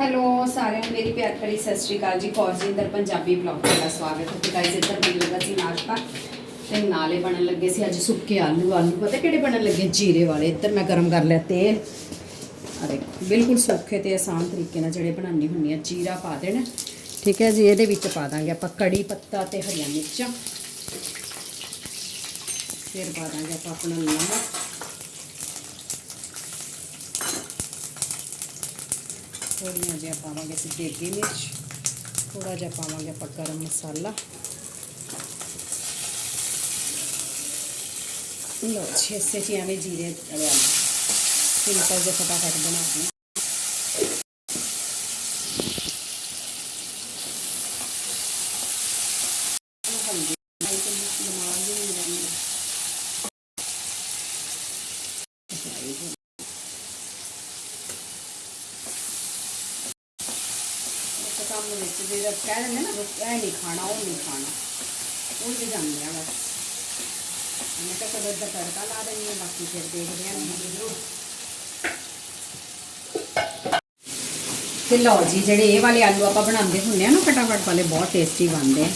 Hello, ਸਾਰਿਆਂ ਨੂੰ ਮੇਰੀ ਪਿਆਰ ਭਰੀ ਸਤਿ ਸ਼੍ਰੀ ਅਕਾਲ ਜੀ। ਫੌਜਿੰਦਰ ਪੰਜਾਬੀ ਬਲੌਗ ਤੁਹਾਡਾ ਸਵਾਗਤ ਹੈ। ਤੇ ਗਾਇਸ ਇੱਧਰ ਬਣ ਲੱਗਾ ਸੀ ਨਾਸ਼ਤਾ ਤੇ ਨਾਲੇ ਬਣਨ ਲੱਗੇ ਸੀ ਅੱਜ ਸੁੱਕੇ ਆਲੂ। ਆਲੂ ਪਤਾ ਕਿਹੜੇ ਬਣਨ ਲੱਗੇ? ਜੀਰੇ ਵਾਲੇ। ਇੱਧਰ ਮੈਂ ਗਰਮ ਕਰ ਲਿਆ ਤੇਲ। ਅਰੇ ਬਿਲਕੁਲ ਸੌਖੇ ਤੇ ਆਸਾਨ ਤਰੀਕੇ ਨਾਲ ਜਿਹੜੇ ਬਣਾਉਣੀ ਹੁੰਦੀ ਆ, ਜੀਰਾ ਪਾ ਦੇਣਾ। ਠੀਕ ਹੈ ਜੀ, ਇਹਦੇ ਵਿੱਚ ਪਾ ਦਾਂਗੇ ਆਪਾਂ ਕੜੀ ਪੱਤਾ ਤੇ ਹਰੀਆਂ ਮਿਰਚਾਂ। ਫਿਰ ਪਾ ਦਾਂਗੇ ਆਪਾਂ ਆਪਣਾ ਨਮਕ। ਥੋੜ੍ਹੀਆਂ ਜਿਹਾ ਪਾਵਾਂਗੇ ਅਸੀਂ ਦੇਗੀ ਮਿਰਚ ਥੋੜਾ ਜਿਹਾ ਪਾਵਾਂਗੇ ਆਪਾਂ ਗਰਮ ਮਸਾਲਾ। ਲੋ ਛੇ ਸੇ ਜੀ ਐਵੇਂ ਜੀਰੇ ਸਿੰਪਲ ਜਿਹਾ ਫਟਾਫਟ ਬਣਾਉਂਦੇ ਹਾਂ ਹਲਦੀ ਨਾਲ ਤੇ ਨਮਾਜ਼ ਵੀ ਨਹੀਂ ਰਹਿੰਦਾ ਇੱਕ ਕੰਮ ਵਿੱਚ ਜਿਹੜਾ ਕਹਿ ਦਿੰਦੇ ਨਾ, ਬਸ ਇਹ ਨਹੀਂ ਖਾਣਾ, ਉਹ ਨਹੀਂ ਖਾਣਾ। ਉਹ ਤੇ ਜਾਂਦੇ ਆ ਬਸ। ਮੈਂ ਕਿਹਾ ਕਦੋਂ ਦਾ ਤੜਕਾ ਲਾ ਦੇਣੀ ਹੈ, ਬਾਕੀ ਫਿਰ ਦੇਖਦੇ ਹਾਂ ਤੇ ਲਓ ਜੀ, ਜਿਹੜੇ ਇਹ ਵਾਲੇ ਆਲੂ ਆਪਾਂ ਬਣਾਉਂਦੇ ਹੁੰਦੇ ਆ ਨਾ, ਫਟਾਫਟ ਵਾਲੇ ਬਹੁਤ ਟੇਸਟੀ ਬਣਦੇ ਆ।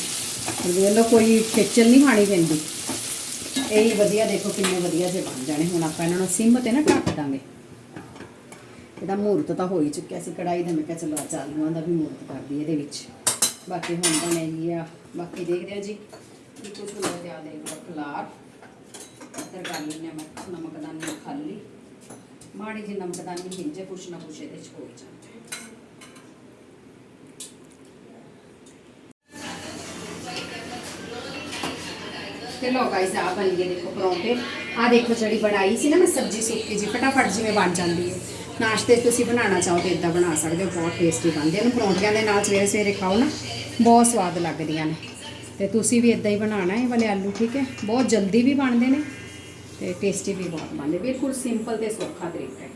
ਤੇ ਵੇਖ ਲਓ, ਕੋਈ ਖੇਚਲ ਨਹੀਂ ਖਾਣੀ ਪੈਂਦੀ। ਇਹ ਵਧੀਆ, ਦੇਖੋ ਕਿੰਨੇ ਵਧੀਆ ਜੇ ਬਣ ਜਾਣੇ। ਹੁਣ ਆਪਾਂ ਇਹਨਾਂ ਨੂੰ ਸਿੰਮ ਤੇ ਨਾ ਢੱਕ ਦਾਂਗੇ। ਇਹਦਾ ਮੂਰਤ ਤਾਂ ਹੋ ਹੀ ਚੁੱਕਿਆ ਸੀ ਕੜਾਈ ਦਾ। ਮੈਂ ਕਿਹਾ ਚਲੋ ਅੱਜ ਆਲੂਆਂ ਦਾ ਵੀ ਮੂਰਤ ਕਰਦੀ ਇਹਦੇ ਵਿੱਚ। ਬਾਕੀ ਹੁਣ ਤਾਂ ਨਹੀਂ ਆ। ਬਾਕੀ ਦੇਖਦੇ ਆ ਜੀ, ਵੀ ਕੁਝ ਹੋ ਗਿਆ ਦੇਖ ਖਲਾਰ। ਇੱਧਰ ਕਰ ਲੈਂਦੇ ਹਾਂ ਮੈਂ ਨਮਕਦਾਨੀ ਖਾਲੀ ਮਾੜੀ ਜਿਹੀ ਨਮਕਦਾਨੀ ਹਿੰਜੇ ਕੁਛ ਨਾ ਕੁਛ ਇਹਦੇ ਚ ਹੋ ਜਾਂਦਾ। ਤੇ ਲੋ ਗਾਇਸ ਆ ਬਣ ਗਏ ਦੇਖੋ ਪਰੌਂਠੇ। ਆ ਦੇਖੋ ਜਿਹੜੀ ਬਣਾਈ ਸੀ ਨਾ ਮੈਂ ਸਬਜ਼ੀ ਸੁੱਕੀ ਜੀ ਫਟਾਫਟ ਜਿਵੇਂ ਬਣ ਜਾਂਦੀ ਹੈ। ਨਾਸ਼ਤੇ 'ਚ ਤੁਸੀਂ ਬਣਾਉਣਾ ਚਾਹੋ ਤੇ ਇਦਾਂ ਬਣਾ ਸਕਦੇ ਹੋ, ਬਹੁਤ ਟੇਸਟੀ ਬਣਦੇ ਹਨ ਪਰੌਂਠਿਆਂ ਦੇ ਨਾਲ ਸਵੇਰੇ ਸਵੇਰੇ ਖਾਓ ਨਾ, ਬਹੁਤ ਸਵਾਦ ਲੱਗਦੀਆਂ ਨੇ। ਤੇ ਤੁਸੀਂ ਵੀ ਇਦਾਂ ਹੀ ਬਣਾਉਣਾ ਹੈ ਵਾਲੇ ਆਲੂ, ਠੀਕ ਹੈ? ਬਹੁਤ ਜਲਦੀ ਵੀ ਬਣਦੇ ਨੇ ਤੇ ਟੇਸਟੀ ਵੀ ਬਹੁਤ ਬਣਦੇ ਬਿਲਕੁਲ ਸਿੰਪਲ ਤੇ ਸੌਖਾ ਤਰੀਕਾ ਹੈ।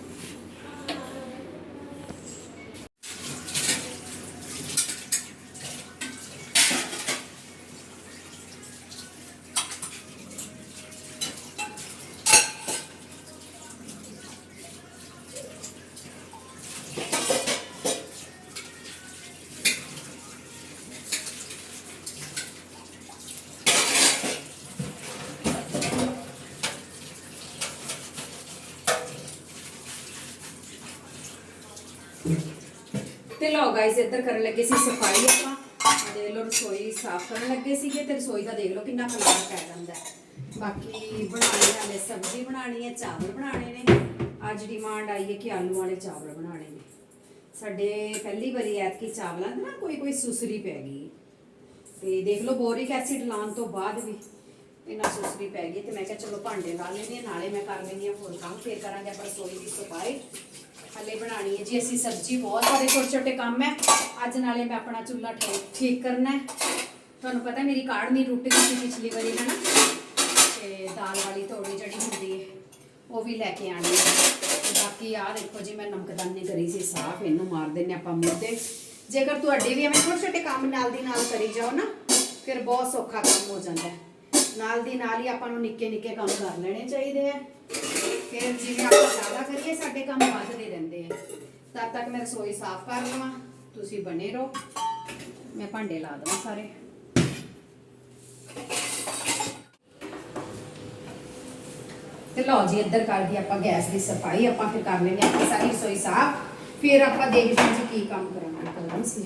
ਤੇ ਲਓ ਗਾਇਸ ਇੱਧਰ ਕਰਨ ਲੱਗੇ ਸੀ ਸਫ਼ਾਈ ਆਪਾਂ। ਆਹ ਦੇਖ ਲਓ ਰਸੋਈ ਸਾਫ਼ ਕਰਨ ਲੱਗੇ ਸੀਗੇ ਤੇ ਰਸੋਈ ਦਾ ਦੇਖ ਲਓ ਕਿੰਨਾ ਖਲਾਰ ਪੈ ਜਾਂਦਾ ਬਾਕੀ ਬਣਾਉਣੀ ਵਾਲੇ ਸਬਜ਼ੀ ਬਣਾਉਣੀ ਹੈ ਚਾਵਲ ਬਣਾਉਣੇ ਨੇ। ਅੱਜ ਡਿਮਾਂਡ ਆਈ ਹੈ ਕਿ ਆਲੂ ਵਾਲੇ ਚਾਵਲ ਬਣਾਉਣੇ ਨੇ। ਸਾਡੇ ਪਹਿਲੀ ਵਾਰੀ ਐਤਕੀ ਚਾਵਲਾਂ ਦੀ ਨਾ ਕੋਈ ਕੋਈ ਸੁਸਰੀ ਪੈ ਗਈ। ਤੇ ਦੇਖ ਲਓ ਬੋਰਿਕ ਐਸਿਡ ਲਾਉਣ ਤੋਂ ਬਾਅਦ ਵੀ ਇੰਨਾ ਸੁਸਰੀ ਪੈ ਗਈ ਤੇ ਮੈਂ ਕਿਹਾ ਚਲੋ ਭਾਂਡੇ ਲਾ ਲੈਂਦੇ ਹਾਂ, ਨਾਲੇ ਮੈਂ ਕਰ ਲੈਂਦੀ ਹਾਂ ਹੋਰ ਕੰਮ, ਫੇਰ ਕਰਾਂਗੇ ਆਪਾਂ ਰਸੋਈ ਦੀ ਸਫ਼ਾਈ। ਹਲੇ ਬਣਾਣੀ ਹੈ ਜੀ। ਅਸੀਂ ਸਬਜ਼ੀ ਬਹੁਤ ਸਾਰੇ ਛੋਟੇ ਛੋਟੇ ਕੰਮ ਹੈ। ਅੱਜ ਨਾਲੇ ਮੈਂ ਆਪਣਾ ਚੁੱਲ੍ਹਾ ਠੀ- ਠੀਕ ਕਰਨਾ ਹੈ। ਤੁਹਾਨੂੰ ਪਤਾ ਮੇਰੀ ਕਾੜ ਰੋਟੀ ਟੁੱਟ ਪਿਛਲੀ ਵਾਰੀ ਹੈ ਨਾ ਤੇ ਦਾਲ ਵਾਲੀ ਤੋੜੀ ਜਿਹੜੀ ਹੁੰਦੀ ਹੈ। ਉਹ ਵੀ ਲੈ ਕੇ ਆਣੀ ਹੈ। ਬਾਕੀ ਆ ਦੇਖੋ ਜੀ, ਮੈਂ ਨਮਕਦਾਨੀ ਕਰੀ ਸੀ, ਸਾਫ਼ ਇਹਨੂੰ ਮਾਰ ਦਿੰਨੇ ਆਪਾਂ ਮੁੱਦੇ ਜੇਕਰ ਤੁਹਾਡੇ ਵੀ ਐਵੇਂ ਛੋਟੇ ਛੋਟੇ ਕੰਮ ਨਾਲ ਦੀ ਨਾਲ ਕਰੀ ਜਾਓ ਨਾ, ਫਿਰ ਬਹੁਤ ਸੌਖਾ ਕੰਮ ਹੋ ਜਾਂਦਾ ਹੈ। ਨਾਲ ਦੀ ਨਾਲ ਹੀ ਆਪਾਂ ਨੂੰ ਨਿੱਕੇ ਨਿੱਕੇ ਕੰਮ ਕਰ ਲੈਣੇ ਚਾਹੀਦੇ ਆ ਫਿਰ ਜਿਵੇਂ ਆਪਾਂ ਜ਼ਿਆਦਾ ਕਰੀਏ, ਸਾਡੇ ਕੰਮ ਵੱਧਦੇ ਰਹਿੰਦੇ ਆ। ਤਦ ਤੱਕ ਮੈਂ ਰਸੋਈ ਸਾਫ਼ ਕਰ ਲਵਾਂ, ਤੁਸੀਂ ਬਣੇ ਰਹੋ। ਮੈਂ ਭਾਂਡੇ ਲਾ ਦਵਾਂ ਸਾਰੇ। ਤੇ ਲਓ ਜੀ, ਇੱਧਰ ਕਰਦੀ ਆਪਾਂ ਗੈਸ ਦੀ ਸਫ਼ਾਈ, ਆਪਾਂ ਫਿਰ ਕਰ ਲੈਂਦੇ ਆਪਾਂ ਸਾਰੀ ਰਸੋਈ ਸਾਫ਼। ਫਿਰ ਆਪਾਂ ਦੇਖਦੇ ਹਾਂ ਜੀ ਕੀ ਕੰਮ ਕਰਾਂਗੇ। ਕਰਾਂ ਸੀ।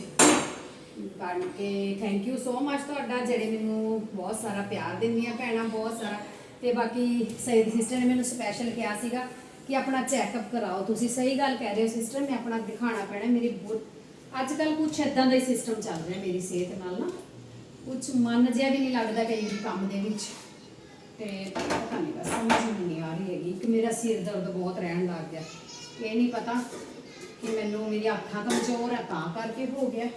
ਕਰਕੇ ਥੈਂਕ ਯੂ ਸੋ ਮਚ ਤੁਹਾਡਾ, ਜਿਹੜੇ ਮੈਨੂੰ ਬਹੁਤ ਸਾਰਾ ਪਿਆਰ ਦਿੰਦੀਆਂ ਭੈਣਾਂ, ਬਹੁਤ ਸਾਰਾ ਤੇ ਬਾਕੀ ਸੈਦ ਸਿਸਟਰ ਨੇ ਮੈਨੂੰ ਸਪੈਸ਼ਲ ਕਿਹਾ ਸੀਗਾ ਕਿ ਆਪਣਾ ਚੈੱਕਅਪ ਕਰਾਓ। ਤੁਸੀਂ ਸਹੀ ਗੱਲ ਕਹਿ ਰਹੇ ਹੋ ਸਿਸਟਰ ਮੈਂ ਆਪਣਾ ਦਿਖਾਣਾ ਪੈਣਾ, ਮੇਰੀ ਬਹੁਤ ਅੱਜ ਕੱਲ ਕੁਛ ਇਦਾਂ ਦਾ ਹੀ ਸਿਸਟਮ ਚੱਲ ਰਿਹਾ ਮੇਰੀ ਸਿਹਤ ਨਾਲ ਨਾ। ਕੁਛ ਮਨ ਜਿਹਾ ਵੀ ਨਹੀਂ ਲੱਗਦਾ ਕਈ ਵੀ ਕੰਮ ਦੇ ਵਿੱਚ। ਤੇ ਪਤਾ ਨਹੀਂ ਬਸ ਸਮਝ ਹੀ ਨਹੀਂ ਆ ਰਹੀ ਹੈਗੀ ਕਿ ਮੇਰਾ ਸਿਰ ਦਰਦ ਬਹੁਤ ਰਹਿਣ ਲੱਗ ਗਿਆ। ਇਹ ਨਹੀਂ ਪਤਾ ਕਿ ਮੈਨੂੰ ਮੇਰੀ ਅੱਖਾਂ ਕਮਜ਼ੋਰ ਹੈ ਤਾਂ ਕਰਕੇ ਹੋ ਗਿਆ।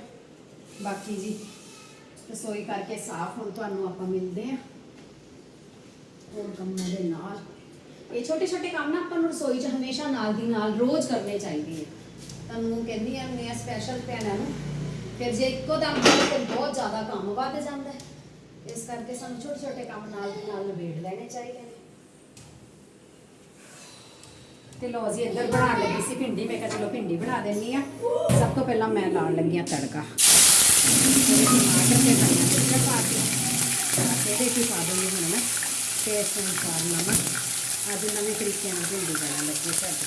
ਬਾਕੀ ਜੀ, ਰਸੋਈ ਕਰਕੇ ਸਾਫ਼ ਹੁਣ ਤੁਹਾਨੂੰ ਆਪਾਂ ਮਿਲਦੇ ਆ ਹੋਰ ਕੰਮਾਂ ਦੇ ਨਾਲ। ਇਹ ਛੋਟੇ ਛੋਟੇ ਕੰਮ ਨਾ ਆਪਾਂ ਨੂੰ ਰਸੋਈ 'ਚ ਹਮੇਸ਼ਾ ਨਾਲ ਦੀ ਨਾਲ ਰੋਜ਼ ਕਰਨੇ ਚਾਹੀਦੇ ਆ। ਤੁਹਾਨੂੰ ਕਹਿੰਦੀ ਆ, ਮੈਂ ਸਪੈਸ਼ਲ ਭੈਣਾਂ ਨੂੰ, ਫਿਰ ਜੇ ਇੱਕੋ ਦਮ ਤੇ ਬਹੁਤ ਜ਼ਿਆਦਾ ਕੰਮ ਵੱਧ ਜਾਂਦਾ ਹੈ। ਇਸ ਕਰਕੇ ਸਾਨੂੰ ਛੋਟੇ ਛੋਟੇ ਕੰਮ ਨਾਲ ਦੀ ਨਾਲ ਨਿਬੇੜ ਲੈਣੇ ਚਾਹੀਦੇ ਨੇ। ਤੇ ਲੋ ਜੀ, ਇੱਧਰ ਬਣਾਉਣ ਲੱਗੀ ਸੀ ਭਿੰਡੀ। ਮੈਂ ਕਿਹਾ ਚਲੋ ਭਿੰਡੀ ਬਣਾ ਦਿੰਨੀ ਆ ਸਭ ਤੋਂ ਪਹਿਲਾਂ ਮੈਂ ਲਾਉਣ ਲੱਗੀ ਹਾਂ ਤੜਕਾ। ਟਮਾਟਰ ਤੇ ਹਰੀਆਂ ਪਾ ਕੇ ਇਹਦੇ 'ਚ ਪਾ ਦੂੰਗੀ ਹੁਣ ਮੈਂ। ਟੇਸਟ ਅਨੁਸਾਰ ਨਮਕ ਅੱਜ ਨਵੇਂ ਤਰੀਕੇ ਨਾਲ ਭਿੰਡੀ ਬਣਨ ਲੱਗੀ ਸਾਡੀ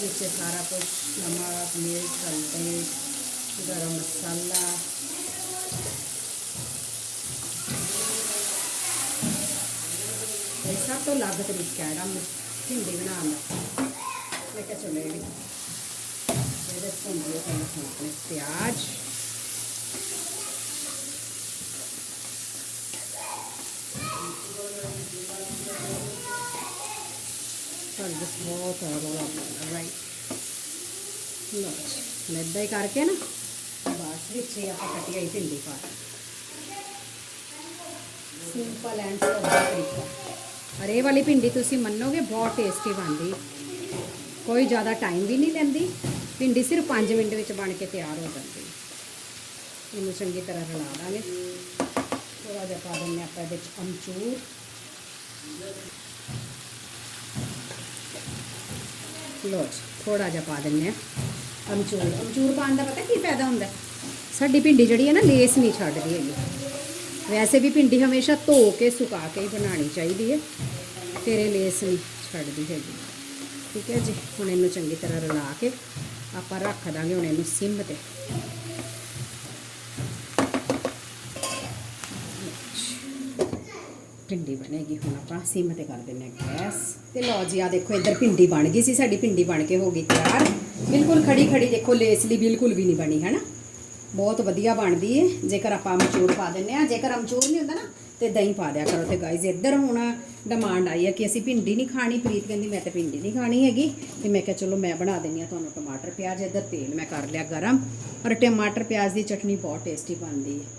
ਵਿੱਚ ਸਾਰਾ ਕੁਝ ਨਮਕ ਮਿਰਚ ਹਲਦੀ ਗਰਮ ਮਸਾਲਾ ਇਹ ਸਭ ਤੋਂ ਅਲੱਗ ਤਰੀਕਾ ਹੈ ਜਿਹੜਾ ਭਿੰਡੀ ਬਣਾਉਣ ਦਾ ਮੈਂ ਦਿਸ ਬਹੁਤ ਆ ਰੋਲਾ ਰਾਈਟ ਲੋ ਮੈਂ ਏਦਾਂ ਹੀ ਕਰਕੇ ਨਾ ਬਸ ਵਿੱਚ ਹੀ ਆਪਾਂ ਕੱਟੀ ਆਈ ਭਿੰਡੀ ਪਾ ਸਿੰਪਲ ਐਂਡ ਸੌਖਾ ਤਰੀਕਾ। ਇਹ ਵਾਲੀ ਭਿੰਡੀ ਤੁਸੀਂ ਮੰਨੋਗੇ ਬਹੁਤ ਟੇਸਟੀ ਬਣਦੀ। ਕੋਈ ਜ਼ਿਆਦਾ ਟਾਈਮ ਵੀ ਨਹੀਂ ਲੈਂਦੀ। ਭਿੰਡੀ ਸਿਰਫ 5 ਮਿੰਟ ਵਿੱਚ ਬਣ ਕੇ ਤਿਆਰ ਹੋ ਜਾਂਦੀ। ਇਹਨੂੰ ਚੰਗੀ ਤਰ੍ਹਾਂ ਰਲਾ ਦਾਂਗੇ। ਥੋੜਾ ਜਿਹਾ ਪਾ ਦਿੰਦੇ ਆਪਾਂ ਵਿੱਚ ਅਮਚੂਰ। ਲੋ ਜੀ ਥੋੜਾ ਜਿਹਾ ਪਾ ਦਿੰਦੇ ਆ ਅਮਚੂਰ ਅਮਚੂਰ ਪਾਉਣ ਦਾ ਪਤਾ ਕੀ ਫਾਇਦਾ ਹੁੰਦਾ? ਸਾਡੀ ਭਿੰਡੀ ਜਿਹੜੀ ਹੈ ਨਾ, ਲੇਸ ਨਹੀਂ ਛੱਡਦੀ ਹੈਗੀ। ਵੈਸੇ ਵੀ ਭਿੰਡੀ ਹਮੇਸ਼ਾ ਧੋ ਕੇ, ਸੁਕਾ ਕੇ ਹੀ ਬਣਾਉਣੀ ਚਾਹੀਦੀ ਹੈ। ਤੇਰੇ ਲੇਸ ਨਹੀਂ ਛੱਡਦੀ ਹੈਗੀ। ਠੀਕ ਹੈ ਜੀ, ਹੁਣ ਇਹਨੂੰ ਚੰਗੀ ਤਰ੍ਹਾਂ ਰਲਾ ਕੇ ਆਪਾਂ ਰੱਖ ਦਾਂਗੇ, ਹੁਣ ਇਹਨੂੰ ਸਿਮ ਤੇ। ਭਿੰਡੀ ਬਣੇਗੀ। ਹੁਣ ਆਪਾਂ ਸਿਮ ਤੇ ਕਰ ਦਿੰਨੇ ਹਾਂ ਗੈਸ। ਤੇ ਲਓ ਜੀ ਆ ਦੇਖੋ, ਇੱਧਰ ਭਿੰਡੀ ਬਣ ਗਈ ਸੀ, ਸਾਡੀ ਭਿੰਡੀ ਬਣ ਕੇ ਹੋ ਗਈ ਤਿਆਰ। ਬਿਲਕੁਲ ਖੜੀ ਖੜੀ ਦੇਖੋ, ਲੇਸਲੀ ਬਿਲਕੁਲ ਵੀ ਨਹੀਂ ਬਣੀ ਹੈ ਨਾ ਬਹੁਤ ਵਧੀਆ ਬਣਦੀ ਹੈ ਜੇਕਰ ਆਪਾਂ ਅਮਚੂਰ ਪਾ ਦਿੰਨੇ ਆ, ਜੇਕਰ ਅਮਚੂਰ ਨਹੀਂ ਹੁੰਦਾ ਨਾ, ਤੇ ਦਹੀਂ ਪਾ ਦਿਆ ਕਰੋ ਤੇ ਗਾਇਜ਼ ਇੱਧਰ ਹੁਣ ਡਿਮਾਂਡ ਆਈ ਹੈ ਕਿ ਅਸੀਂ ਭਿੰਡੀ ਨਹੀਂ ਖਾਣੀ। ਪ੍ਰੀਤ ਕਹਿੰਦੀ, ਮੈਂ ਤਾਂ ਭਿੰਡੀ ਨਹੀਂ ਖਾਣੀ ਹੈਗੀ। ਤੇ ਮੈਂ ਕਿਹਾ, ਚਲੋ, ਮੈਂ ਬਣਾ ਦਿੰਨੀ ਆ ਤੁਹਾਨੂੰ ਟਮਾਟਰ ਪਿਆਜ਼। ਇੱਧਰ ਤੇਲ ਮੈਂ ਕਰ ਲਿਆ ਗਰਮ। ਔਰ ਟਮਾਟਰ ਪਿਆਜ਼ ਦੀ ਚਟਨੀ ਬਹੁਤ ਟੇਸਟੀ ਬਣਦੀ ਹੈ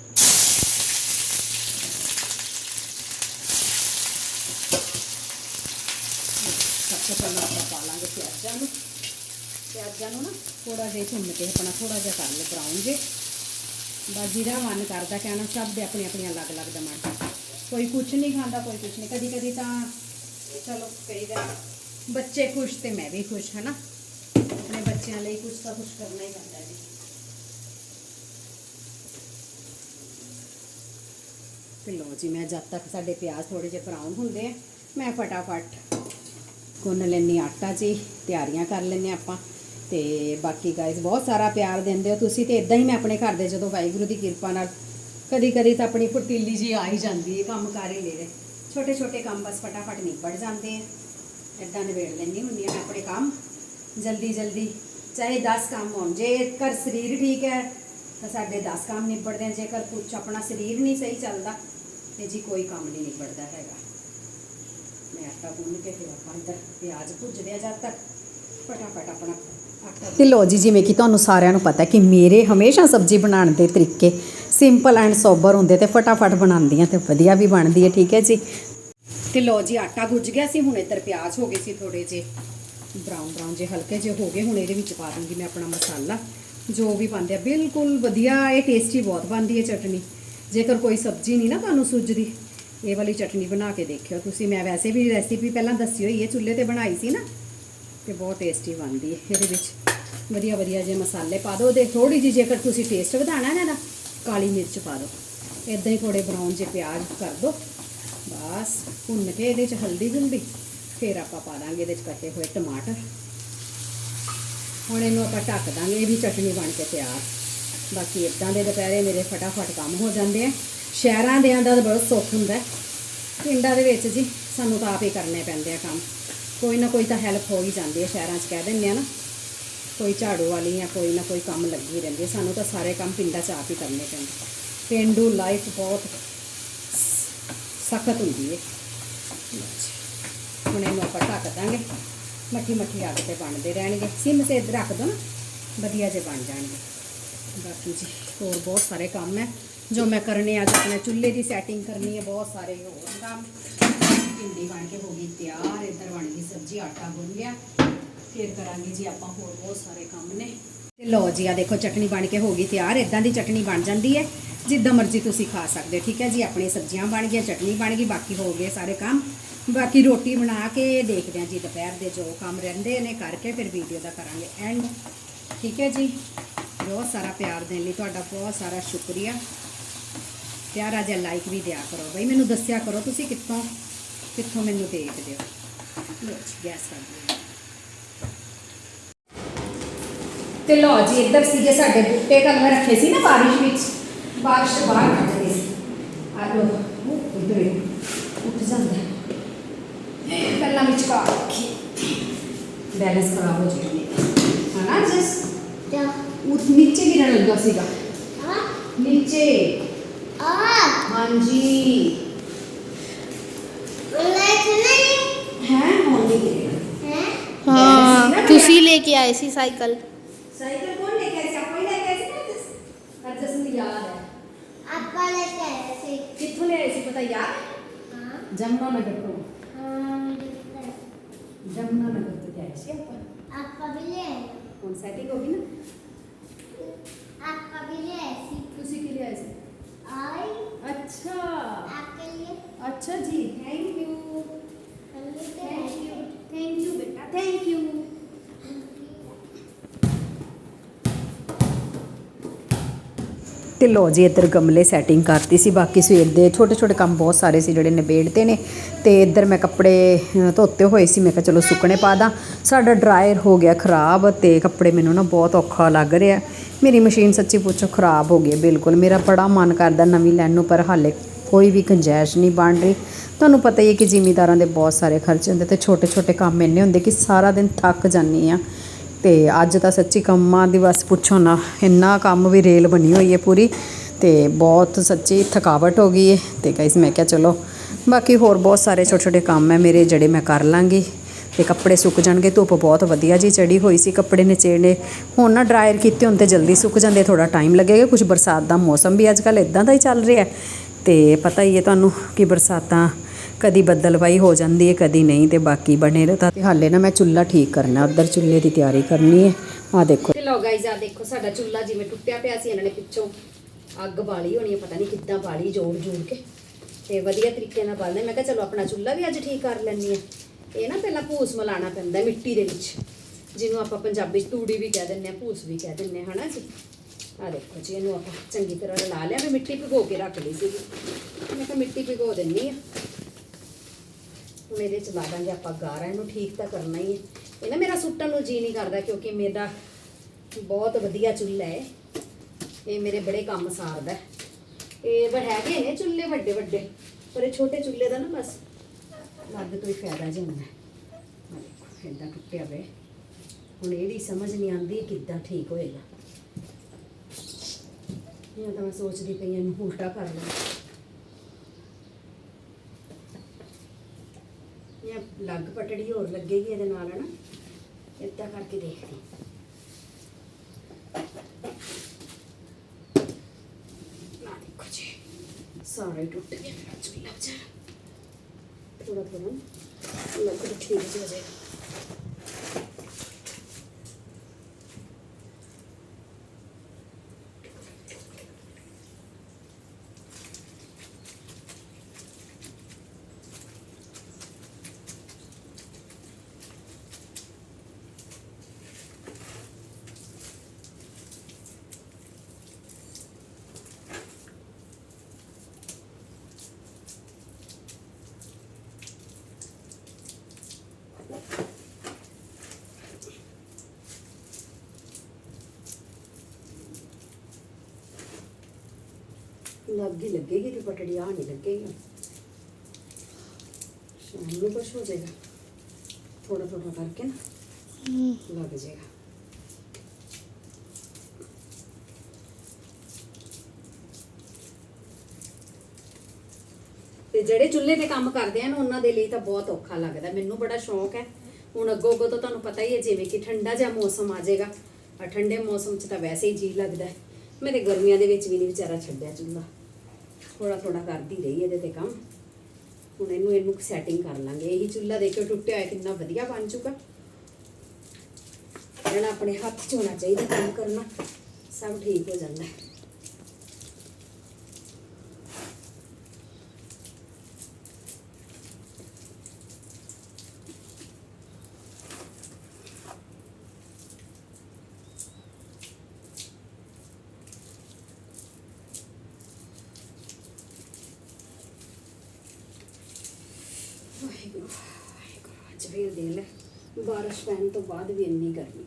ਸਭ ਤੋਂ ਪਹਿਲਾਂ ਆਪਾਂ ਪਾ ਲਾਂਗੇ ਪਿਆਜ਼ਾਂ ਨੂੰ ਪਿਆਜ਼ਾਂ ਨੂੰ ਨਾ ਥੋੜਾ ਜਿਹਾ ਭੁੰਨ ਕੇ ਆਪਣਾ ਥੋੜਾ ਜਿਹਾ ਕਰ ਲਓ ਬਰਾਊਨ ਜੇ ਬਾਜੀ ਦਾ ਮਨ ਕਰਦਾ ਕਹਿਣਾ ਸਭ ਦੇ ਆਪਣੀ ਆਪਣੀਆਂ ਅਲੱਗ-ਅਲੱਗ ਡਿਮਾਂਡਾਂ ਕੋਈ ਕੁਝ ਨਹੀਂ ਖਾਂਦਾ ਕੋਈ ਕੁਝ ਨਹੀਂ ਕਦੀ ਕਦੀ ਤਾਂ ਚਲੋ ਕਹੀਦਾ ਬੱਚੇ ਖੁਸ਼ ਤੇ ਮੈਂ ਵੀ ਖੁਸ਼ ਹੈ ਨਾ ਆਪਣੇ ਬੱਚਿਆਂ ਲਈ ਕੁਝ ਤਾਂ ਕੁਝ ਕਰਨਾ ਹੀ ਪੈਂਦਾ ਜੀ ਤੇ ਲਓ ਜੀ ਮੈਂ ਜਦ ਤੱਕ ਸਾਡੇ ਪਿਆਜ਼ ਥੋੜੇ ਜਿਹੇ ਬਰਾਊਨ ਹੁੰਦੇ ਆ ਮੈਂ ਫਟਾਫਟ ਗੁੰਨ ਲੈਣੀ ਆਟਾ ਜੀ, ਤਿਆਰੀਆਂ ਕਰ ਲੈਂਦੇ ਆਪਾਂ। ਤੇ ਬਾਕੀ ਗਾਇਜ਼ ਬਹੁਤ ਸਾਰਾ ਪਿਆਰ ਦਿੰਦੇ ਹੋ ਤੁਸੀਂ ਤੇ ਇਦਾਂ ਹੀ ਮੈਂ ਆਪਣੇ ਘਰ ਦੇ ਜਦੋਂ ਵਾਹਿਗੁਰੂ ਦੀ ਕਿਰਪਾ ਨਾਲ ਕਦੀ ਕਦੀ ਤਾਂ ਆਪਣੀ ਫੁਰਤੀਲੀ ਜੀ ਆ ਹੀ ਜਾਂਦੀ ਹੈ, ਕੰਮ ਕਰ ਹੀ ਲੈਦੇ ਛੋਟੇ ਛੋਟੇ ਕੰਮ ਬਸ ਫਟਾਫਟ ਨਿਬੜ ਜਾਂਦੇ ਆ। ਇਦਾਂ ਨਿਬੇੜ ਲੈਂਦੀ ਹੁੰਦੀ ਹਾਂ ਮੈਂ ਆਪਣੇ ਕੰਮ। ਜਲਦੀ ਜਲਦੀ ਚਾਹੇ 10 ਕੰਮ ਹੋਣ, ਜੇਕਰ ਸਰੀਰ ਠੀਕ ਹੈ, ਤਾਂ ਸਾਡੇ 10 ਕੰਮ ਨਿਬੜਦੇ ਆ। ਜੇਕਰ ਕੁਛ ਆਪਣਾ ਸਰੀਰ ਨਹੀਂ ਸਹੀ ਚੱਲਦਾ, ਤੇ ਜੀ ਕੋਈ ਕੰਮ ਨਹੀਂ ਨਿਬੜਦਾ ਹੈਗਾ। ਆ ਤੇ ਲੋ ਜੀ ਜਿਵੇਂ ਕਿ ਤੁਹਾਨੂੰ ਸਾਰਿਆਂ ਨੂੰ ਪਤਾ ਕਿ ਮੇਰੇ ਹਮੇਸ਼ਾ ਸਬਜ਼ੀ ਬਣਾਉਣ ਦੇ ਤਰੀਕੇ ਸਿੰਪਲ ਐਂਡ ਸੋਬਰ ਹੁੰਦੇ ਤੇ ਫਟਾਫਟ ਬਣਾਉਂਦੀਆਂ ਤੇ ਵਧੀਆ ਵੀ ਬਣਦੀ ਹੈ ਠੀਕ ਹੈ ਜੀ? ਤੇ ਲੋ ਜੀ ਆਟਾ ਗੁੱਜ ਗਿਆ ਸੀ ਹੁਣ ਇੱਧਰ ਪਿਆਜ਼ ਹੋ ਗਏ ਸੀ ਥੋੜੇ ਜੇ ਬਰਾਊਨ ਬਰਾਊਨ ਜੇ ਹਲਕੇ ਜੇ ਹੋ ਗਏ ਹੁਣ ਇਹਦੇ ਵਿੱਚ ਪਾ ਦੂੰਗੀ ਮੈਂ ਆਪਣਾ ਮਸਾਲਾ। ਜੋ ਵੀ ਪਾਉਂਦੇ ਆ ਬਿਲਕੁਲ ਵਧੀਆ ਇਹ ਟੇਸਟੀ ਬਹੁਤ ਬਣਦੀ ਹੈ ਚਟਨੀ। ਜੇਕਰ ਕੋਈ ਸਬਜ਼ੀ ਨਹੀਂ ਨਾ ਤੁਹਾਨੂੰ ਸੁੱਜਦੀ ਇਹ ਵਾਲੀ ਚਟਨੀ ਬਣਾ ਕੇ ਦੇਖਿਓ। ਤੁਸੀਂ ਮੈਂ ਵੈਸੇ ਵੀ ਰੈਸਿਪੀ ਪਹਿਲਾਂ ਦੱਸੀ ਹੋਈ ਹੈ, ਚੁੱਲ੍ਹੇ ਤੇ ਬਣਾਈ ਸੀ ਨਾ, ਤੇ ਬਹੁਤ ਟੇਸਟੀ ਬਣਦੀ ਹੈ। ਇਹਦੇ ਵਿੱਚ ਵਧੀਆ ਵਧੀਆ ਜੇ ਮਸਾਲੇ ਪਾ ਦਿਓ। ਤੇ ਥੋੜੀ ਜਿਹੀ ਜੇਕਰ ਤੁਸੀਂ ਟੇਸਟ ਵਧਾਣਾ ਨਾ ਇਹਦਾ, ਕਾਲੀ ਮਿਰਚ ਪਾ ਦਿਓ। ਇਦਾਂ ਹੀ ਥੋੜੇ ਬਰਾਊਨ ਜੇ ਪਿਆਜ਼ ਕਰ ਦਿਓ। ਬਸ, ਭੁੰਨ ਕੇ ਇਹਦੇ ਚ ਹਲਦੀ ਹੁੰਦੀ ਫਿਰ ਆਪਾਂ ਪਾ ਦਾਂਗੇ ਇਹਦੇ ਚ ਕੱਟੇ ਹੋਏ ਟਮਾਟਰ। ਹੁਣ ਇਹਨੂੰ ਆਪਾਂ ਢੱਕ ਦਾਂਗੇ ਇਹਦੀ ਚਟਨੀ ਬਣ ਕੇ ਤਿਆਰ। ਬਾਕੀ ਇਦਾਂ ਦੇ ਦੁਪਹਿਰੇ ਮੇਰੇ ਫਟਾਫਟ ਕੰਮ ਹੋ ਜਾਂਦੇ ਆ। ਸ਼ਹਿਰਾਂ ਦੇ ਦਾ ਤਾਂ ਬਹੁਤ ਸੁੱਖ ਹੁੰਦਾ ਪਿੰਡਾਂ ਦੇ ਵਿੱਚ ਜੀ ਸਾਨੂੰ ਤਾਂ ਆਪ ਹੀ ਕਰਨੇ ਪੈਂਦੇ ਆ ਕੰਮ। ਕੋਈ ਨਾ ਕੋਈ ਤਾਂ ਹੈਲਪ ਹੋ ਹੀ ਜਾਂਦੀ ਹੈ ਸ਼ਹਿਰਾਂ 'ਚ ਕਹਿ ਦਿੰਦੇ ਆ ਨਾ। ਕੋਈ ਝਾੜੂ ਵਾਲੀ ਜਾਂ ਕੋਈ ਨਾ ਕੋਈ ਕੰਮ ਲੱਗੀ ਰਹਿੰਦੀ ਹੈ। ਸਾਨੂੰ ਤਾਂ ਸਾਰੇ ਕੰਮ ਪਿੰਡਾਂ 'ਚ ਆਪ ਹੀ ਕਰਨੇ ਪੈਂਦੇ। ਪੇਂਡੂ ਲਾਈਫ ਬਹੁਤ ਸਖਤ ਹੁੰਦੀ ਹੈ। ਹੁਣ ਇਹਨੂੰ ਆਪਾਂ ਢੱਕ ਦਾਂਗੇ। ਮੱਠੀ ਮੱਠੀ ਅੱਗ ਤੇ ਬਣਦੇ ਰਹਿਣਗੇ। ਸਿਮ ਤੇ ਰੱਖ ਦੋ ਨਾ। ਵਧੀਆ ਜੇ ਬਣ ਜਾਣਗੇ। ਬਾਕੀ ਜੀ ਹੋਰ ਬਹੁਤ ਸਾਰੇ ਕੰਮ ਹੈ। ਜੋ ਮੈਂ ਕਰਨੇ ਅੱਜ ਆਪਣੇ ਚੁੱਲ੍ਹੇ ਦੀ ਸੈਟਿੰਗ ਕਰਨੀ ਹੈ ਬਹੁਤ ਸਾਰੇ ਹੋਰ ਕੰਮ। ਭਿੰਡੀ ਬਣ ਕੇ ਹੋ ਗਈ ਤਿਆਰ, ਇੱਧਰ ਬਣ ਗਈ ਸਬਜ਼ੀ, ਆਟਾ ਗੁੰਨ ਲਿਆ। ਫਿਰ ਕਰਾਂਗੇ ਜੀ ਆਪਾਂ ਹੋਰ ਬਹੁਤ ਸਾਰੇ ਕੰਮ ਨੇ। ਤੇ ਲਓ ਜੀ ਆ ਦੇਖੋ, ਚਟਨੀ ਬਣ ਕੇ ਹੋ ਗਈ ਤਿਆਰ। ਇਦਾਂ ਦੀ ਚਟਨੀ ਬਣ ਜਾਂਦੀ ਹੈ, ਜਿੱਦਾਂ ਮਰਜ਼ੀ ਤੁਸੀਂ ਖਾ ਸਕਦੇ ਹੋ। ਠੀਕ ਹੈ ਜੀ ਆਪਣੀ ਸਬਜ਼ੀਆਂ ਬਣ ਗਈਆਂ, ਚਟਨੀ ਬਣ ਗਈ, ਬਾਕੀ ਹੋ ਗਏ ਸਾਰੇ ਕੰਮ। ਬਾਕੀ ਰੋਟੀ ਬਣਾ ਕੇ ਦੇਖਦੇ ਹਾਂ ਜੀ, ਦੁਪਹਿਰ ਦੇ ਜੋ ਕੰਮ ਰਹਿੰਦੇ ਨੇ ਕਰਕੇ ਫਿਰ ਵੀਡੀਓ ਦਾ ਕਰਾਂਗੇ ਐਂਡ ਠੀਕ ਹੈ ਜੀ, ਬਹੁਤ ਸਾਰਾ ਪਿਆਰ ਦੇਣ ਲਈ ਤੁਹਾਡਾ ਬਹੁਤ ਸਾਰਾ ਸ਼ੁਕਰੀਆ। ਪਿਆਰਾ ਜਿਹਾ ਲਾਈਕ ਵੀ ਦਿਆ ਕਰੋ ਬਈ ਮੈਨੂੰ ਦੱਸਿਆ ਕਰੋ ਤੁਸੀਂ ਕਿੱਥੋਂ ਕਿੱਥੋਂ ਮੈਨੂੰ ਦੇਖਦੇ ਹੋ ਲੋ ਜੀ ਗੈਸ ਕਰ ਤੇ ਲੋ ਜੀ ਇੱਧਰ ਸੀਗੇ ਸਾਡੇ ਬੂਟੇ ਕੱਲ ਮੈਂ ਰੱਖੇ ਸੀ ਨਾ ਬਾਰਿਸ਼ ਵਿੱਚ? ਬਾਰਿਸ਼ ਤੋਂ ਬਾਹਰ ਆ ਲੋ ਉਹ ਉੱਠ ਜਾਂਦਾ। ਪਹਿਲਾਂ ਵਿੱਚ ਕਾ ਰੱਖੀ। ਬੈਲੈਂਸ ਖਰਾਬ ਹੋ ਜੇ ਹਨਾ ਜਸ? ਤਾਂ ਉਹ ਨੀਚੇ ਗਿਰਨ ਲੱਗਾ ਸੀਗਾ। ਹਾਂ। ਨੀਚੇ। हाँ जी। हाँ, तुसी लेके आए सी साइकिल। साइकिल कौन लेके आए सी लेके आए सी ना? याद है। आप लेके आए सी। कितने ले आए सी पता याद हाँ? जमुना नगर को। हाँ जमुना नगर तो गए सी आप आप भी ले कौन सेटिंग होगी ना? ਤੇ ਲੋ ਜੀ, ਇੱਧਰ ਗਮਲੇ ਸੈਟਿੰਗ ਕਰਤੀ ਸੀ, ਬਾਕੀ ਸਵੇਰ ਦੇ ਛੋਟੇ ਛੋਟੇ ਕੰਮ ਬਹੁਤ ਸਾਰੇ ਸੀ ਜਿਹੜੇ ਨਿਬੇੜਤੇ ਨੇ। ਤੇ ਇੱਧਰ ਮੈਂ ਕੱਪੜੇ ਧੋਤੇ ਹੋਏ ਸੀ, ਮੈਂ ਕਿਹਾ ਚਲੋ ਸੁੱਕਣੇ ਪਾ ਦਾਂ। ਸਾਡਾ ਡਰਾਇਰ ਹੋ ਗਿਆ ਖਰਾਬ ਤੇ ਕੱਪੜੇ ਮੈਨੂੰ ਨਾ ਬਹੁਤ ਔਖਾ ਲੱਗ ਰਿਹਾ। ਮੇਰੀ ਮਸ਼ੀਨ ਸੱਚੀ ਪੁੱਛੋ ਖਰਾਬ ਹੋ ਗਈ ਬਿਲਕੁਲ। ਮੇਰਾ ਬੜਾ ਮਨ ਕਰਦਾ ਨਵੀਂ ਲੈਣ ਨੂੰ, ਪਰ ਹਾਲੇ ਕੋਈ ਵੀ ਗੁੰਜਾਇਸ਼ ਨਹੀਂ ਬਣ ਰਹੀ। ਤੁਹਾਨੂੰ ਪਤਾ ਹੀ ਹੈ ਕਿ ਜ਼ਿਮੀਦਾਰਾਂ ਦੇ ਬਹੁਤ ਸਾਰੇ ਖਰਚੇ ਹੁੰਦੇ ਤੇ ਛੋਟੇ ਛੋਟੇ ਕੰਮ ਇੰਨੇ ਹੁੰਦੇ ਕਿ ਸਾਰਾ ਦਿਨ ਥੱਕ ਜਾਂਦੀ ਆ ਤੇ ਅੱਜ ਤਾਂ ਸੱਚੀ ਕੰਮਾਂ ਦੀ ਬਸ ਪੁੱਛੋ ਨਾ, ਇੰਨਾ ਕੰਮ ਵੀ ਰੇਲ ਬਣੀ ਹੋਈ ਹੈ ਪੂਰੀ ਤੇ ਬਹੁਤ ਸੱਚੀ ਥਕਾਵਟ ਹੋ ਗਈ ਹੈ ਤੇ ਗਾਇਸ ਮੈਂ ਕਿਹਾ ਚਲੋ, ਬਾਕੀ ਹੋਰ ਬਹੁਤ ਸਾਰੇ ਛੋਟੇ ਛੋਟੇ ਕੰਮ ਹੈ ਮੇਰੇ, ਜਿਹੜੇ ਮੈਂ ਕਰ ਲਾਂਗੀ। ਤੇ ਕੱਪੜੇ ਸੁੱਕ ਜਾਣਗੇ, ਧੁੱਪ ਬਹੁਤ ਵਧੀਆ ਜੀ ਚੜੀ ਹੋਈ ਸੀ, ਕੱਪੜੇ ਨਚੇੜੇ ਹੁਣ ਨਾ ਡਰਾਇਰ ਕੀਤੇ ਹੁਣ ਤੇ ਜਲਦੀ ਸੁੱਕ ਜਾਂਦੇ ਥੋੜਾ ਟਾਈਮ ਲੱਗੇਗਾ ਕੁਝ ਬਰਸਾਤ ਦਾ ਮੌਸਮ ਵੀ ਅੱਜ ਕੱਲ ਇਦਾਂ ਦਾ ਹੀ ਚੱਲ ਰਿਹਾ। ਹੈ ਤੇ ਪਤਾ ਹੀ ਹੈ ਤੁਹਾਨੂੰ ਕਿ ਬਰਸਾਤਾਂ ਕਦੀ ਬੱਦਲਵਾਈ ਹੋ ਜਾਂਦੀ ਹੈ, ਕਦੀ ਨਹੀਂ ਤੇ ਬਾਕੀ ਬਣੇ ਰਹਤਾ ਤੇ ਹਾਲੇ ਨਾ ਮੈਂ ਚੁੱਲ੍ਹਾ ਠੀਕ ਕਰਨਾ, ਉਧਰ ਚੁੱਲ੍ਹੇ ਦੀ ਤਿਆਰੀ ਕਰਨੀ ਹੈ। ਆ ਦੇਖੋ। ਤੇ ਲੋ ਗਾਈਜ਼ ਆ ਦੇਖੋ ਸਾਡਾ ਚੁੱਲ੍ਹਾ ਜਿਵੇਂ ਟੁੱਟਿਆ ਪਿਆ ਸੀ, ਇਹਨਾਂ ਨੇ ਪਿੱਛੋਂ ਅੱਗ ਬਾਲੀ ਹੋਣੀ ਹੈ, ਪਤਾ ਨਹੀਂ ਕਿੱਦਾਂ ਬਾਲੀ ਜੋੜ ਜੋੜ ਕੇ। ਤੇ ਵਧੀਆ ਤਰੀਕੇ ਨਾਲ ਬਾਲਦੇ। ਮੈਂ ਕਿਹਾ ਚਲੋ ਆਪਣਾ ਚੁੱਲ੍ਹਾ ਵੀ ਅੱਜ ਠੀਕ ਕਰ ਲੈਣੀ ਆ ਇਹ ਨਾ ਪਹਿਲਾਂ ਭੂਸ ਮਲਾਣਾ ਪੈਂਦਾ ਮਿੱਟੀ ਦੇ ਵਿੱਚ। ਜਿਹਨੂੰ ਆਪਾਂ ਪੰਜਾਬੀ 'ਚ ਤੂੜੀ ਵੀ ਕਹਿ ਦਿੰਦੇ ਆ ਭੂਸ ਵੀ ਕਹਿ ਦਿੰਦੇ ਆ ਹਨਾ ਜੀ? ਆ ਦੇਖੋ ਜੀ, ਇਹਨੂੰ ਆਪਾਂ ਚੰਗੀ ਤਰ੍ਹਾਂ ਰਲਾ ਲਿਆ। ਮੈਂ ਮਿੱਟੀ ਭਿਗੋ ਕੇ ਰੱਖ ਲਈ ਸੀ ਮੈਂ ਕਿਹਾ ਮਿੱਟੀ ਭਿਗੋ ਦਿੰਨੀ ਆ ਹੁਣ ਇਹਦੇ ਚ ਲਾ ਦਾਂਗੇ ਆਪਾਂ ਗਾਰਾ ਇਹਨੂੰ ਠੀਕ ਤਾਂ ਕਰਨਾ ਹੀ ਹੈ। ਇਹ ਨਾ ਮੇਰਾ ਸੁੱਟਣ ਨੂੰ ਜੀ ਨਹੀਂ ਕਰਦਾ ਕਿਉਂਕਿ ਮੇਰਾ ਬਹੁਤ ਵਧੀਆ ਚੁੱਲ੍ਹਾ ਹੈ। ਇਹ ਮੇਰੇ ਬੜੇ ਕੰਮ ਸਾਰਦਾ ਇਹ ਵ ਹੈਗੇ ਨੇ ਚੁੱਲ੍ਹੇ ਵੱਡੇ ਵੱਡੇ, ਪਰ ਇਹ ਛੋਟੇ ਚੁੱਲ੍ਹੇ ਦਾ ਨਾ ਬਸ ਲੱਗ ਤੋਂ ਹੀ ਫਾਇਦਾ ਜਿਹਾ ਹੁੰਦਾ ਦੇਖੋ ਏਦਾਂ ਟੁੱਟਿਆ ਵੇ ਹੁਣ ਇਹਦੀ ਸਮਝ ਨਹੀਂ ਆਉਂਦੀ ਕਿੱਦਾਂ ਠੀਕ ਹੋਏਗਾ। ਇਹ ਤਾਂ ਮੈਂ ਸੋਚਦੀ ਪਈ ਇਹਨੂੰ ਉਲਟਾ ਕਰ ਲਾਂ ਇਹ ਲੱਗ ਪਟੜੀ ਹੋਰ ਲੱਗੇਗੀ ਇਹਦੇ ਨਾਲ ਹਨਾ? ਏਦਾਂ ਕਰਕੇ ਦੇਖਦੀ ਦੇਖੋ ਜੀ ਸਾਰਾ ਟੁੱਟ ਗਿਆ ਮੇਰਾ ਚੁੱਲ੍ਹਾ ਥੋੜਾ ਥੋੜਾ ਲੱਗ ਠੀਕ ਹੋ ਜਾਏਗਾ। ਲੱਗ ਲੱਗੇਗੀ ਤੇ ਪਟੜੀ ਆ ਨਹੀਂ ਲੱਗੇਗੀ। ਸ਼ਾਮ ਨੂੰ ਕੁਛ ਹੋ ਜਾਏਗਾ। ਥੋੜਾ ਥੋੜਾ ਕਰਕੇ ਨਾ ਲੱਗ ਜਾਏਗਾ। ਤੇ ਜਿਹੜੇ ਚੁੱਲ੍ਹੇ ਤੇ ਕੰਮ ਕਰਦੇ ਹਨ ਉਹਨਾਂ ਦੇ ਲਈ ਤਾਂ ਬਹੁਤ ਔਖਾ ਲੱਗਦਾ। ਮੈਨੂੰ ਬੜਾ ਸ਼ੌਂਕ ਹੈ। ਹੁਣ ਅੱਗੋਂ ਅੱਗੋਂ ਤਾਂ ਤੁਹਾਨੂੰ ਪਤਾ ਹੀ ਹੈ ਜਿਵੇਂ ਕਿ ਠੰਡਾ ਜਿਹਾ ਮੌਸਮ ਆ ਜਾਏਗਾ। ਆ ਠੰਡੇ ਮੌਸਮ 'ਚ ਤਾਂ ਵੈਸੇ ਹੀ ਜੀ ਲੱਗਦਾ ਮੇਰੇ ਗਰਮੀਆਂ ਦੇ ਵਿੱਚ ਵੀ ਨਹੀਂ ਵਿਚਾਰਾ ਛੱਡਿਆ ਚੁੱਲ੍ਹਾ। ਥੋੜਾ ਥੋੜਾ ਕਰਦੀ ਰਹੀ ਇਹਦੇ ਤੇ ਕੰਮ। ਹੁਣ ਇਹਨੂੰ ਇਹਨੂੰ ਸੈਟਿੰਗ ਕਰ ਲਾਂਗੇ। ਇਹੀ ਚੁੱਲ੍ਹਾ ਦੇਖਿਓ ਟੁੱਟਿਆ ਹੋਇਆ ਕਿੰਨਾ ਵਧੀਆ ਬਣ ਚੁੱਕਾ। ਜਿਹੜਾ ਆਪਣੇ ਹੱਥ 'ਚ ਹੋਣਾ ਚਾਹੀਦਾ ਕੰਮ ਕਰਨਾ। ਸਭ ਠੀਕ ਹੋ ਜਾਂਦਾ। ਹੈ ਫਿਰ ਦੇ ਲੈ ਬਾਰਿਸ਼ ਪੈਣ ਤੋਂ ਬਾਅਦ ਵੀ ਇੰਨੀ ਗਰਮੀ।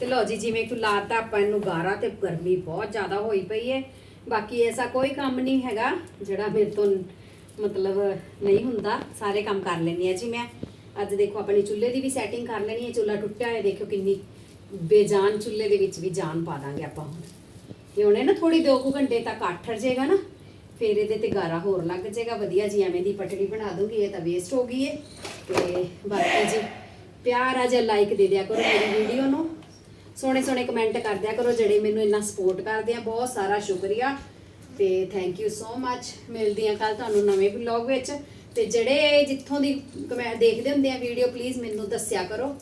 ਤੇ ਲਓ ਜੀ, ਜਿਵੇਂ ਕਿ ਲਾਤਾ ਆਪਾਂ ਇਹਨੂੰ ਗਾਰਾ ਤੇ ਗਰਮੀ ਬਹੁਤ ਜ਼ਿਆਦਾ ਹੋਈ ਪਈ ਹੈ ਬਾਕੀ ਐਸਾ ਕੋਈ ਕੰਮ ਨਹੀਂ ਹੈਗਾ, ਜਿਹੜਾ ਮੇਰੇ ਤੋਂ ਮਤਲਬ ਨਹੀਂ ਹੁੰਦਾ। ਸਾਰੇ ਕੰਮ ਕਰ ਲੈਂਦੀ ਆ ਜੀ ਮੈਂ। ਅੱਜ ਦੇਖੋ, ਆਪਣੀ ਚੁੱਲ੍ਹੇ ਦੀ ਵੀ ਸੈਟਿੰਗ ਕਰ ਲੈਣੀ ਹੈ। ਚੁੱਲ੍ਹਾ ਟੁੱਟਿਆ ਹੋਇਆ ਦੇਖੋ ਕਿੰਨੀ ਬੇਜਾਨ ਚੁੱਲ੍ਹੇ ਦੇ ਵਿੱਚ ਵੀ ਜਾਨ ਪਾ ਦਾਂਗੇ ਆਪਾਂ ਹੁਣ। ਤੇ ਹੁਣ ਇਹ ਨਾ ਥੋੜੀ ਦੋ ਕੁ ਘੰਟੇ ਤੱਕ ਆਠਰ ਜਾਏਗਾ ਨਾ, ਫਿਰ ਇਹਦੇ ਤੇ ਗਾਰਾ ਹੋਰ ਲੱਗ ਜਾਏਗਾ ਵਧੀਆ ਜੀ, ਐਵੇਂ ਦੀ ਪਟੜੀ ਬਣਾ ਦੂੰਗੀ, ਇਹ ਤਾਂ ਵੇਸਟ ਹੋ ਗਈ ਏ। ਤੇ ਬਾਕੀ ਜੀ ਆ ਜਿਹਾ ਲਾਈਕ ਦੇ ਦਿਆ ਕਰੋ ਮੇਰੀ ਵੀਡੀਓ ਨੂੰ। ਸੋਹਣੇ ਸੋਹਣੇ ਕਮੈਂਟ ਕਰਦਿਆ ਕਰੋ ਜਿਹੜੇ ਮੈਨੂੰ ਇੰਨਾ ਸਪੋਰਟ ਕਰਦੇ ਆ। ਬਹੁਤ ਸਾਰਾ ਸ਼ੁਕਰੀਆ ਤੇ ਥੈਂਕ ਯੂ ਸੋ ਮੱਚ ਮਿਲਦੀ ਆ ਕੱਲ ਤੁਹਾਨੂੰ ਨਵੇਂ ਵਲੌਗ ਵਿੱਚ। ਤੇ ਜਿਹੜੇ ਜਿੱਥੋਂ ਦੀ ਕਮੈਂਟ ਦੇਖਦੇ ਹੁੰਦੇ ਆ ਵੀਡੀਓ ਪਲੀਜ਼ ਮੈਨੂੰ ਦੱਸਿਆ ਕਰੋ।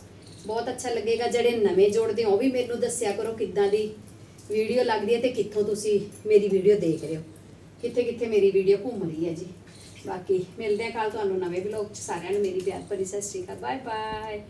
ਬਹੁਤ ਅੱਛਾ ਲੱਗੇਗਾ। ਜਿਹੜੇ ਨਵੇਂ ਜੋੜਦੇ ਹੋ ਉਹ ਵੀ ਮੈਨੂੰ ਦੱਸਿਆ ਕਰੋ ਕਿੱਦਾਂ ਦੀ ਵੀਡੀਓ ਲੱਗਦੀ ਹੈ ਤੇ ਕਿੱਥੋਂ ਤੁਸੀਂ ਮੇਰੀ ਵੀਡੀਓ ਦੇਖ ਰਹੇ ਹੋ। ਕਿੱਥੇ ਕਿੱਥੇ ਮੇਰੀ ਵੀਡੀਓ ਘੁੰਮ ਰਹੀ ਹੈ ਜੀ। ਬਾਕੀ ਮਿਲਦੇ ਆ ਕੱਲ ਤੁਹਾਨੂੰ ਨਵੇਂ ਵਲੌਗ ਚ। ਸਾਰਿਆਂ ਨੂੰ ਮੇਰੀ ਪਿਆਰ ਭਰੀ ਸਤਿ ਸ਼੍ਰੀ ਅਕਾਲ। Bye bye